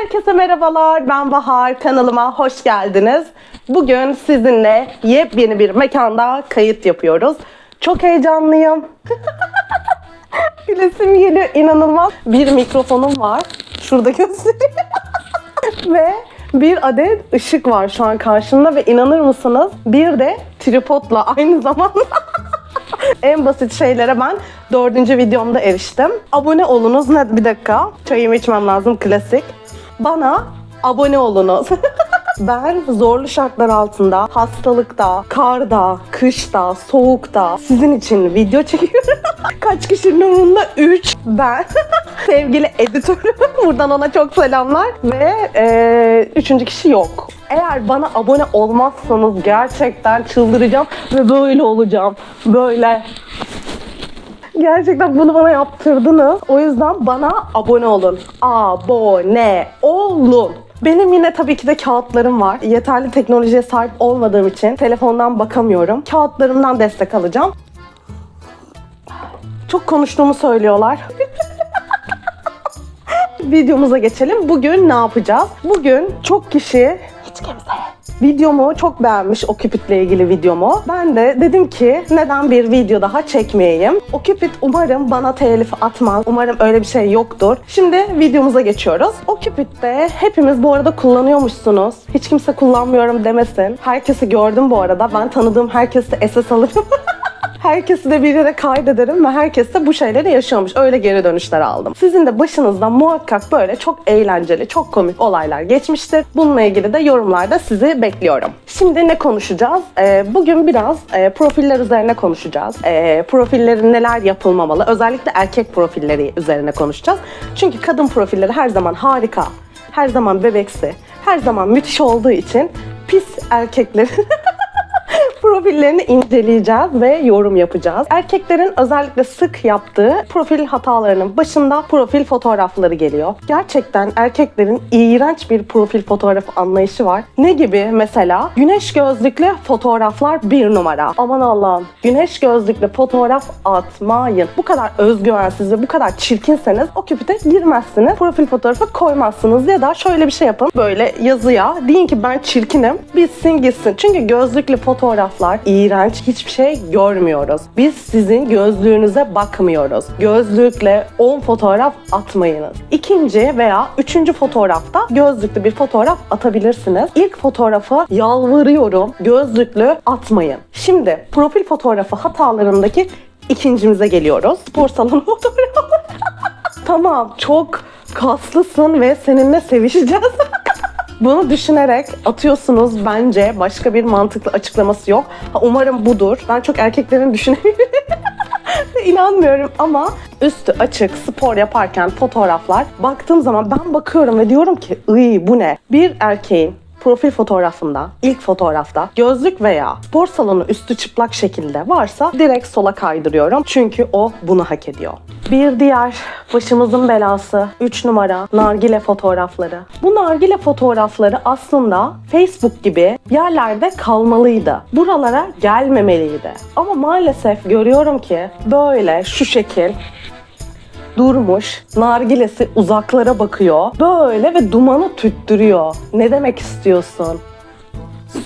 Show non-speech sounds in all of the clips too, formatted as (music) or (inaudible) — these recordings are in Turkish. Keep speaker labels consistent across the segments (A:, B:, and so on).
A: Herkese merhabalar. Ben Bahar. Kanalıma hoş geldiniz. Bugün sizinle yepyeni bir mekanda kayıt yapıyoruz. Çok heyecanlıyım. (laughs) Gülesim geliyor inanılmaz. Bir mikrofonum var. Şurada göstereyim. (laughs) ve bir adet ışık var şu an karşımda ve inanır mısınız bir de tripodla aynı zamanda (laughs) en basit şeylere ben dördüncü videomda eriştim. Abone olunuz. Ne? Bir dakika. Çayımı içmem lazım. Klasik. Bana abone olunuz. (laughs) Ben zorlu şartlar altında, hastalıkta, karda, kışta, soğukta sizin için video çekiyorum. (laughs) Kaç kişinin umurunda? 3. Ben. (laughs) Sevgili editörüm. Buradan ona çok selamlar. Ve e, üçüncü kişi yok. Eğer bana abone olmazsanız gerçekten çıldıracağım ve böyle olacağım. Böyle. Gerçekten bunu bana yaptırdınız. O yüzden bana abone olun. Abone olun. Benim yine tabii ki de kağıtlarım var. Yeterli teknolojiye sahip olmadığım için telefondan bakamıyorum. Kağıtlarımdan destek alacağım. Çok konuştuğumu söylüyorlar. (laughs) Videomuza geçelim. Bugün ne yapacağız? Bugün çok kişi hiç kimse videomu çok beğenmiş o Cupid'le ilgili videomu. Ben de dedim ki neden bir video daha çekmeyeyim? O Cupid umarım bana telif atmaz. Umarım öyle bir şey yoktur. Şimdi videomuza geçiyoruz. O Cupid'de hepimiz bu arada kullanıyormuşsunuz. Hiç kimse kullanmıyorum demesin. Herkesi gördüm bu arada. Ben tanıdığım herkesi de SS alırım. (laughs) Herkesi de bir yere kaydederim ve herkes de bu şeyleri yaşıyormuş. Öyle geri dönüşler aldım. Sizin de başınızdan muhakkak böyle çok eğlenceli, çok komik olaylar geçmiştir. Bununla ilgili de yorumlarda sizi bekliyorum. Şimdi ne konuşacağız? Ee, bugün biraz e, profiller üzerine konuşacağız. Ee, profillerin neler yapılmamalı, özellikle erkek profilleri üzerine konuşacağız. Çünkü kadın profilleri her zaman harika, her zaman bebeksi, her zaman müthiş olduğu için pis erkeklerin (laughs) profillerini inceleyeceğiz ve yorum yapacağız. Erkeklerin özellikle sık yaptığı profil hatalarının başında profil fotoğrafları geliyor. Gerçekten erkeklerin iğrenç bir profil fotoğrafı anlayışı var. Ne gibi mesela? Güneş gözlüklü fotoğraflar bir numara. Aman Allah'ım. Güneş gözlüklü fotoğraf atmayın. Bu kadar özgüvensiz ve bu kadar çirkinseniz o küpüte girmezsiniz. Profil fotoğrafı koymazsınız ya da şöyle bir şey yapın. Böyle yazıya deyin ki ben çirkinim. Bitsin gitsin. Çünkü gözlüklü fotoğraflar iğrenç. Hiçbir şey görmüyoruz. Biz sizin gözlüğünüze bakmıyoruz. Gözlükle 10 fotoğraf atmayınız. İkinci veya üçüncü fotoğrafta gözlüklü bir fotoğraf atabilirsiniz. İlk fotoğrafı yalvarıyorum gözlüklü atmayın. Şimdi profil fotoğrafı hatalarındaki ikincimize geliyoruz. Spor salonu (laughs) fotoğrafı. tamam çok kaslısın ve seninle sevişeceğiz. Bunu düşünerek atıyorsunuz bence başka bir mantıklı açıklaması yok. Ha, umarım budur. Ben çok erkeklerin düşünemiyorum. (laughs) İnanmıyorum ama üstü açık spor yaparken fotoğraflar baktığım zaman ben bakıyorum ve diyorum ki ıy bu ne? Bir erkeğin profil fotoğrafında, ilk fotoğrafta gözlük veya spor salonu üstü çıplak şekilde varsa direkt sola kaydırıyorum. Çünkü o bunu hak ediyor. Bir diğer başımızın belası 3 numara nargile fotoğrafları. Bu nargile fotoğrafları aslında Facebook gibi yerlerde kalmalıydı. Buralara gelmemeliydi. Ama maalesef görüyorum ki böyle şu şekil durmuş, nargilesi uzaklara bakıyor. Böyle ve dumanı tüttürüyor. Ne demek istiyorsun?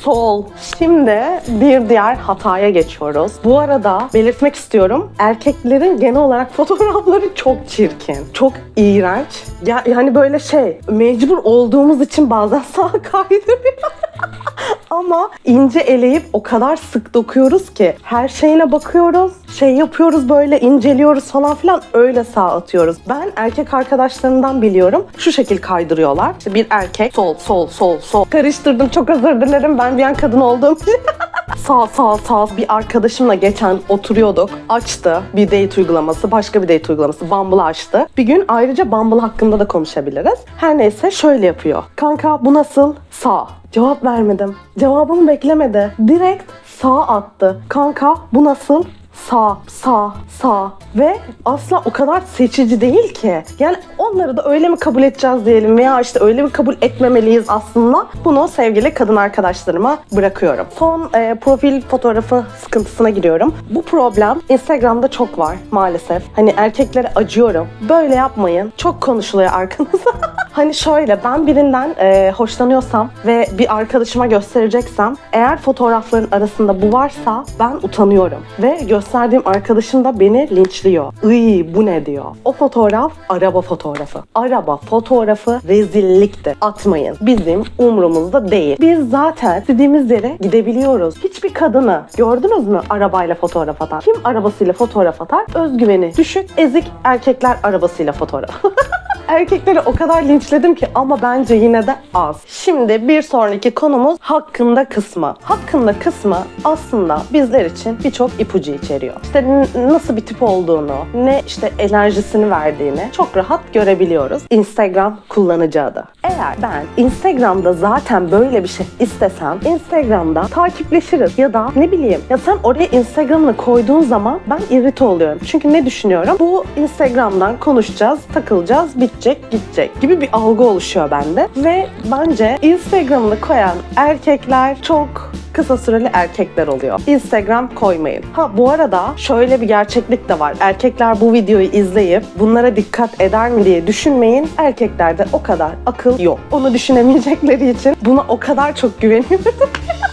A: Sol. Şimdi bir diğer hataya geçiyoruz. Bu arada belirtmek istiyorum. Erkeklerin genel olarak (laughs) fotoğrafları çok çirkin. Çok iğrenç. Ya, yani böyle şey mecbur olduğumuz için bazen (laughs) sağ kaydırıyor. (laughs) Ama ince eleyip o kadar sık dokuyoruz ki her şeyine bakıyoruz, şey yapıyoruz böyle inceliyoruz falan filan öyle sağ atıyoruz. Ben erkek arkadaşlarımdan biliyorum şu şekil kaydırıyorlar. İşte bir erkek sol sol sol sol. Karıştırdım çok özür dilerim ben bir an kadın olduğum için. (laughs) sağ sağ sağ bir arkadaşımla geçen oturuyorduk. Açtı bir date uygulaması, başka bir date uygulaması. Bumble açtı. Bir gün ayrıca Bumble hakkında da konuşabiliriz. Her neyse şöyle yapıyor. Kanka bu nasıl? Sağ. Cevap vermedim. Cevabımı beklemedi. Direkt sağ attı. Kanka bu nasıl? sağ, sağ, sağ ve asla o kadar seçici değil ki. Yani onları da öyle mi kabul edeceğiz diyelim veya işte öyle mi kabul etmemeliyiz aslında. Bunu sevgili kadın arkadaşlarıma bırakıyorum. Son e, profil fotoğrafı sıkıntısına giriyorum. Bu problem Instagram'da çok var maalesef. Hani erkeklere acıyorum. Böyle yapmayın. Çok konuşuluyor arkanızda. (laughs) Hani şöyle ben birinden e, hoşlanıyorsam ve bir arkadaşıma göstereceksem eğer fotoğrafların arasında bu varsa ben utanıyorum. Ve gösterdiğim arkadaşım da beni linçliyor. Iy bu ne diyor. O fotoğraf araba fotoğrafı. Araba fotoğrafı rezilliktir. Atmayın. Bizim umrumuzda değil. Biz zaten istediğimiz yere gidebiliyoruz. Hiçbir kadını gördünüz mü arabayla fotoğraf atan? Kim arabasıyla fotoğraf atar? Özgüveni düşük, ezik erkekler arabasıyla fotoğraf. (laughs) Erkekleri o kadar linçledim ki ama bence yine de az. Şimdi bir sonraki konumuz hakkında kısmı. Hakkında kısmı aslında bizler için birçok ipucu içeriyor. İşte nasıl bir tip olduğunu, ne işte enerjisini verdiğini çok rahat görebiliyoruz. Instagram kullanıcı adı. Eğer ben Instagram'da zaten böyle bir şey istesem Instagram'da takipleşiriz ya da ne bileyim ya sen oraya Instagram'ını koyduğun zaman ben irrite oluyorum. Çünkü ne düşünüyorum? Bu Instagram'dan konuşacağız, takılacağız, bitecek, gidecek gibi bir algı oluşuyor bende. Ve bence Instagram'ını koyan erkekler çok kısa süreli erkekler oluyor. Instagram koymayın. Ha bu arada şöyle bir gerçeklik de var. Erkekler bu videoyu izleyip bunlara dikkat eder mi diye düşünmeyin. Erkeklerde o kadar akıl yok. Onu düşünemeyecekleri için buna o kadar çok güveniyorum. (laughs)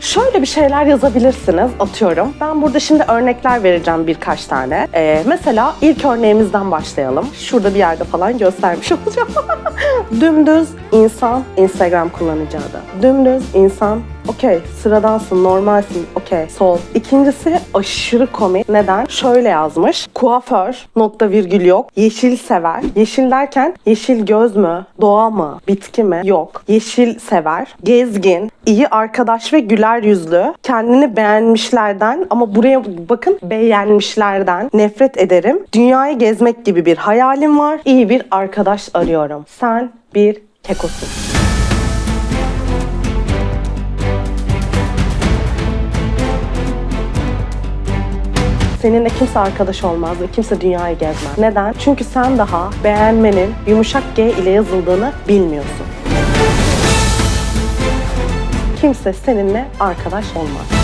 A: Şöyle bir şeyler yazabilirsiniz atıyorum. Ben burada şimdi örnekler vereceğim birkaç tane. Ee, mesela ilk örneğimizden başlayalım. Şurada bir yerde falan göstermiş olacağım. (laughs) Dümdüz insan Instagram kullanıcı adı. Dümdüz insan Okey, sıradansın, normalsin, okey, sol. İkincisi aşırı komik. Neden? Şöyle yazmış. Kuaför, nokta virgül yok. Yeşil sever. Yeşil derken yeşil göz mü? Doğa mı? Bitki mi? Yok. Yeşil sever. Gezgin, iyi arkadaş ve güler yüzlü. Kendini beğenmişlerden ama buraya bakın beğenmişlerden nefret ederim. Dünyayı gezmek gibi bir hayalim var. İyi bir arkadaş arıyorum. Sen bir kekosun. Seninle kimse arkadaş olmaz kimse dünyayı gezmez. Neden? Çünkü sen daha beğenmenin yumuşak G ile yazıldığını bilmiyorsun. Kimse seninle arkadaş olmaz.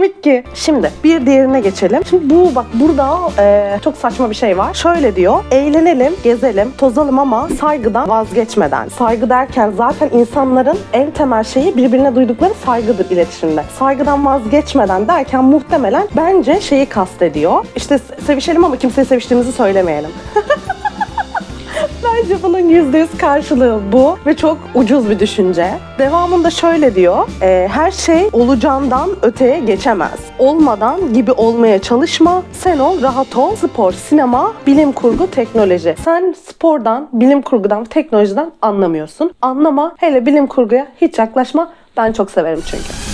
A: Komik ki. Şimdi bir diğerine geçelim. Şimdi bu bak burada e, çok saçma bir şey var. Şöyle diyor. Eğlenelim, gezelim, tozalım ama saygıdan vazgeçmeden. Saygı derken zaten insanların en temel şeyi birbirine duydukları saygıdır iletişimde. Saygıdan vazgeçmeden derken muhtemelen bence şeyi kastediyor. İşte se- sevişelim ama kimseye seviştiğimizi söylemeyelim. (laughs) Bence bunun %100 karşılığı bu ve çok ucuz bir düşünce. Devamında şöyle diyor, e, her şey olacağından öteye geçemez. Olmadan gibi olmaya çalışma, sen ol, rahat ol, spor, sinema, bilim kurgu, teknoloji. Sen spordan, bilim kurgudan, teknolojiden anlamıyorsun. Anlama, hele bilim kurguya hiç yaklaşma. Ben çok severim çünkü.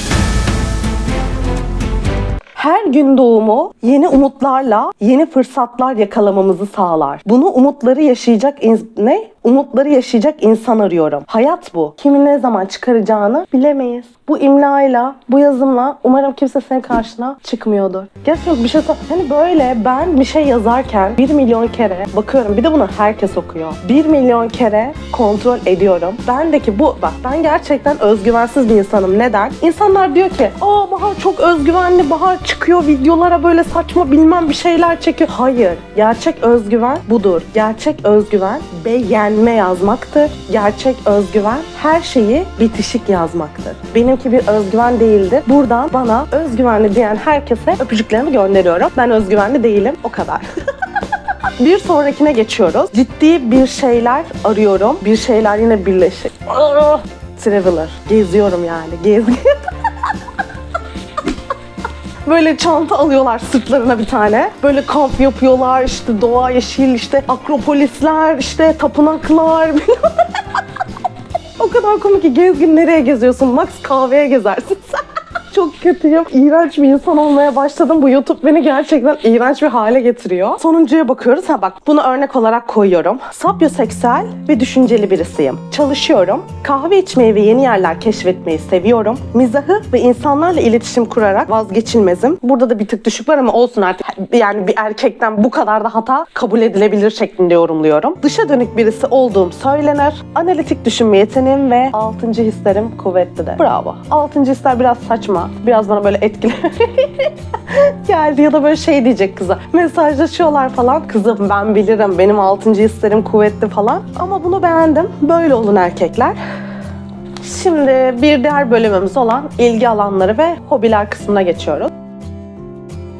A: Her gün doğumu yeni umutlarla yeni fırsatlar yakalamamızı sağlar. Bunu umutları yaşayacak ne? Umutları yaşayacak insan arıyorum. Hayat bu. Kimin ne zaman çıkaracağını bilemeyiz. Bu imlayla, bu yazımla umarım kimse senin karşına çıkmıyordur. Gerçekten bir şey Hani böyle ben bir şey yazarken bir milyon kere bakıyorum. Bir de bunu herkes okuyor. Bir milyon kere kontrol ediyorum. Bendeki bu, bak ben gerçekten özgüvensiz bir insanım. Neden? İnsanlar diyor ki, aa Bahar çok özgüvenli, Bahar çıkıyor videolara böyle saçma bilmem bir şeyler çekiyor. Hayır. Gerçek özgüven budur. Gerçek özgüven beğenme yazmaktır. Gerçek özgüven her şeyi bitişik yazmaktır. Benimki bir özgüven değildir. Buradan bana özgüvenli diyen herkese öpücüklerimi gönderiyorum. Ben özgüvenli değilim. O kadar. (laughs) Bir sonrakine geçiyoruz. Ciddi bir şeyler arıyorum. Bir şeyler yine birleşik. Ah! Traveler. Geziyorum yani. Gezgi. (laughs) Böyle çanta alıyorlar sırtlarına bir tane. Böyle kamp yapıyorlar işte doğa yeşil işte akropolisler işte tapınaklar (laughs) o kadar komik ki gezgin nereye geziyorsun? Max kahveye gezersin. Çok kötüyüm. İğrenç bir insan olmaya başladım. Bu YouTube beni gerçekten iğrenç bir hale getiriyor. Sonuncuya bakıyoruz. Ha bak bunu örnek olarak koyuyorum. Sapyoseksüel ve düşünceli birisiyim. Çalışıyorum. Kahve içmeyi ve yeni yerler keşfetmeyi seviyorum. Mizahı ve insanlarla iletişim kurarak vazgeçilmezim. Burada da bir tık düşük var ama olsun artık. Yani bir erkekten bu kadar da hata kabul edilebilir şeklinde yorumluyorum. Dışa dönük birisi olduğum söylenir. Analitik düşünme yeteneğim ve altıncı hislerim kuvvetlidir. Bravo. Altıncı hisler biraz saçma. Biraz bana böyle etkili (laughs) geldi ya da böyle şey diyecek kıza. Mesajlaşıyorlar falan. Kızım ben bilirim benim altıncı hislerim kuvvetli falan. Ama bunu beğendim. Böyle olun erkekler. Şimdi bir diğer bölümümüz olan ilgi alanları ve hobiler kısmına geçiyoruz.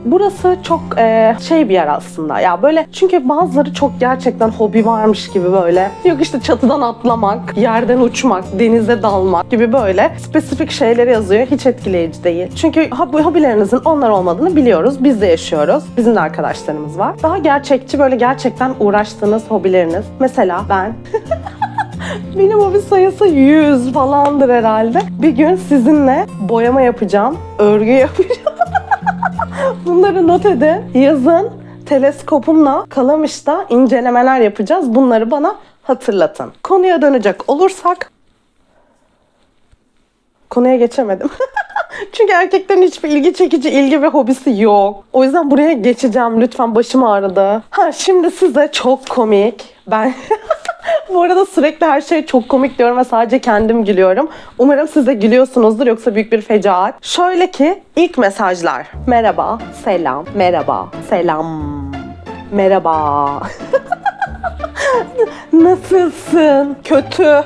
A: Burası çok e, şey bir yer aslında. Ya böyle çünkü bazıları çok gerçekten hobi varmış gibi böyle. Yok işte çatıdan atlamak, yerden uçmak, denize dalmak gibi böyle spesifik şeyleri yazıyor. Hiç etkileyici değil. Çünkü hobi, hobilerinizin onlar olmadığını biliyoruz. Biz de yaşıyoruz. Bizim de arkadaşlarımız var. Daha gerçekçi böyle gerçekten uğraştığınız hobileriniz. Mesela ben (laughs) benim hobi sayısı 100 falandır herhalde. Bir gün sizinle boyama yapacağım, örgü yapacağım. (laughs) Bunları not edin. Yazın teleskopumla Kalamış'ta incelemeler yapacağız. Bunları bana hatırlatın. Konuya dönecek olursak konuya geçemedim. (laughs) Çünkü erkeklerin hiçbir ilgi çekici ilgi ve hobisi yok. O yüzden buraya geçeceğim. Lütfen başım ağrıdı. Ha şimdi size çok komik. Ben (laughs) bu arada sürekli her şey çok komik diyorum ve sadece kendim gülüyorum. Umarım siz de gülüyorsunuzdur yoksa büyük bir fecaat. Şöyle ki ilk mesajlar. Merhaba, selam, merhaba, selam, merhaba. (laughs) Nasılsın? Kötü.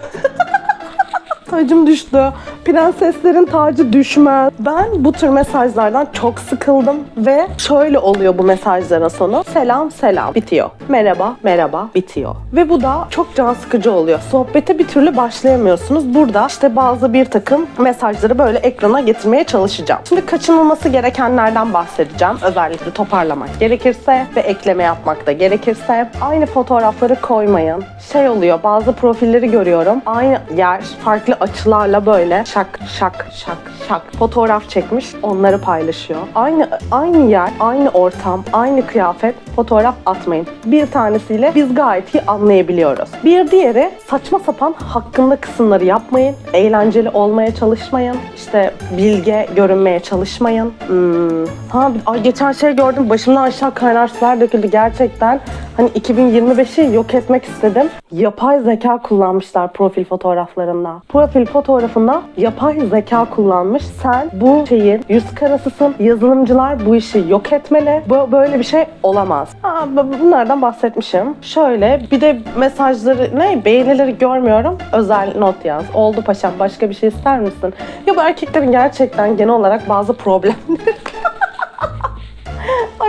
A: (laughs) Tacım düştü. Prenseslerin tacı düşmez. Ben bu tür mesajlardan çok sıkıldım ve şöyle oluyor bu mesajların sonu. Selam selam bitiyor. Merhaba merhaba bitiyor. Ve bu da çok can sıkıcı oluyor. Sohbete bir türlü başlayamıyorsunuz. Burada işte bazı bir takım mesajları böyle ekrana getirmeye çalışacağım. Şimdi kaçınılması gerekenlerden bahsedeceğim. Özellikle toparlamak gerekirse ve ekleme yapmak da gerekirse. Aynı fotoğrafları koymayın. Şey oluyor bazı profilleri görüyorum. Aynı yer farklı açılarla böyle şak şak şak şak fotoğraf çekmiş onları paylaşıyor. Aynı aynı yer, aynı ortam, aynı kıyafet fotoğraf atmayın. Bir tanesiyle biz gayet iyi anlayabiliyoruz. Bir diğeri saçma sapan hakkında kısımları yapmayın. Eğlenceli olmaya çalışmayın. İşte bilge görünmeye çalışmayın. Hmm. Ha, ay geçen şey gördüm başımdan aşağı kaynar sular döküldü gerçekten. Hani 2025'i yok etmek istedim. Yapay zeka kullanmışlar profil fotoğraflarında. Profil fotoğrafında yapay zeka kullanmış. Sen bu şeyin yüz karasısın. Yazılımcılar bu işi yok etmeli. Bu böyle bir şey olamaz. Bu- bunlardan bahsetmişim. Şöyle bir de mesajları ne beğenileri görmüyorum. Özel not yaz. Oldu paşam başka bir şey ister misin? Ya bu erkeklerin gerçekten genel olarak bazı problemleri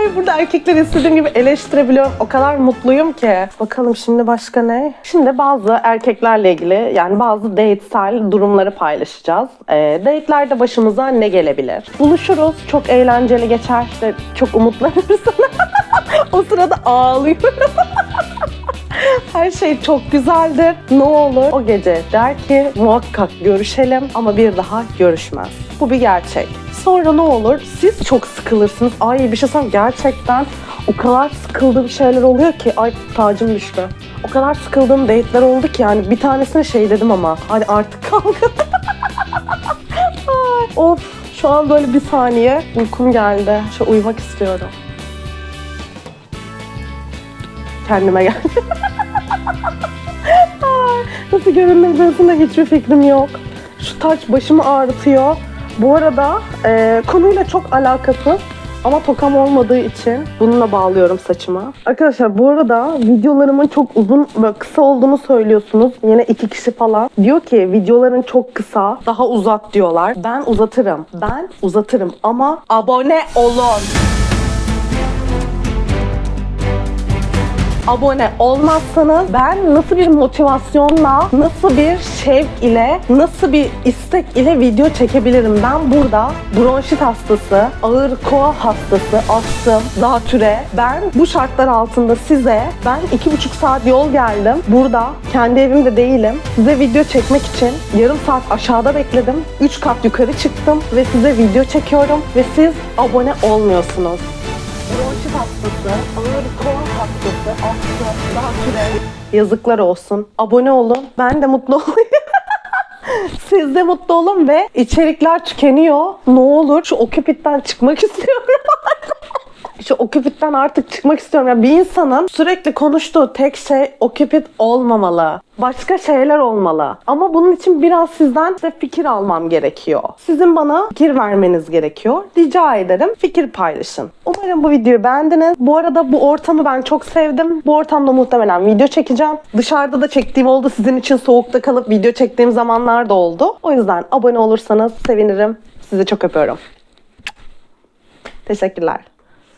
A: Ay burada erkekleri istediğim gibi eleştirebiliyorum. O kadar mutluyum ki. Bakalım şimdi başka ne? Şimdi bazı erkeklerle ilgili yani bazı datesel durumları paylaşacağız. Ee, date'lerde başımıza ne gelebilir? Buluşuruz. Çok eğlenceli geçer. İşte çok umutlanırsın. (laughs) o sırada ağlıyorum. (laughs) Her şey çok güzeldir. Ne olur o gece der ki muhakkak görüşelim ama bir daha görüşmez. Bu bir gerçek. Sonra ne olur? Siz çok sıkılırsınız. Ay bir şey söyleyeyim gerçekten o kadar sıkıldığım şeyler oluyor ki ay tacım düştü. O kadar sıkıldığım date'ler oldu ki yani bir tanesine şey dedim ama hadi artık. (laughs) Ay, of şu an böyle bir saniye uykum geldi. Şu uyumak istiyorum. Kendime gel. (laughs) Nasıl göründüğüm konusunda hiçbir fikrim yok. Şu taç başımı ağrıtıyor. Bu arada e, konuyla çok alakasız ama tokam olmadığı için bununla bağlıyorum saçıma. Arkadaşlar bu arada videolarımın çok uzun ve kısa olduğunu söylüyorsunuz. Yine iki kişi falan. Diyor ki videoların çok kısa, daha uzat diyorlar. Ben uzatırım. Ben uzatırım ama abone olun. Abone olmazsanız ben nasıl bir motivasyonla, nasıl bir şevk ile, nasıl bir istek ile video çekebilirim? Ben burada bronşit hastası, ağır koa hastası, astım, zatüre. Ben bu şartlar altında size, ben iki buçuk saat yol geldim. Burada kendi evimde değilim. Size video çekmek için yarım saat aşağıda bekledim. Üç kat yukarı çıktım ve size video çekiyorum ve siz abone olmuyorsunuz. Bronşit hastası, ağır koa hastası, zatüre. Yazıklar olsun. Abone olun. Ben de mutlu (laughs) olayım. Siz de mutlu olun ve içerikler tükeniyor. Ne olur şu Okupit'ten çıkmak (laughs) istiyorum. Şu Okupit'ten artık çıkmak istiyorum. Ya bir insanın sürekli konuştuğu tek şey Okupit olmamalı. Başka şeyler olmalı. Ama bunun için biraz sizden de fikir almam gerekiyor. Sizin bana fikir vermeniz gerekiyor. Rica ederim fikir paylaşın. Umarım bu videoyu beğendiniz. Bu arada bu ortamı ben çok sevdim. Bu ortamda muhtemelen video çekeceğim. Dışarıda da çektiğim oldu. Sizin için soğukta kalıp video çektiğim zamanlar da oldu. O yüzden abone olursanız sevinirim. Sizi çok öpüyorum. Teşekkürler.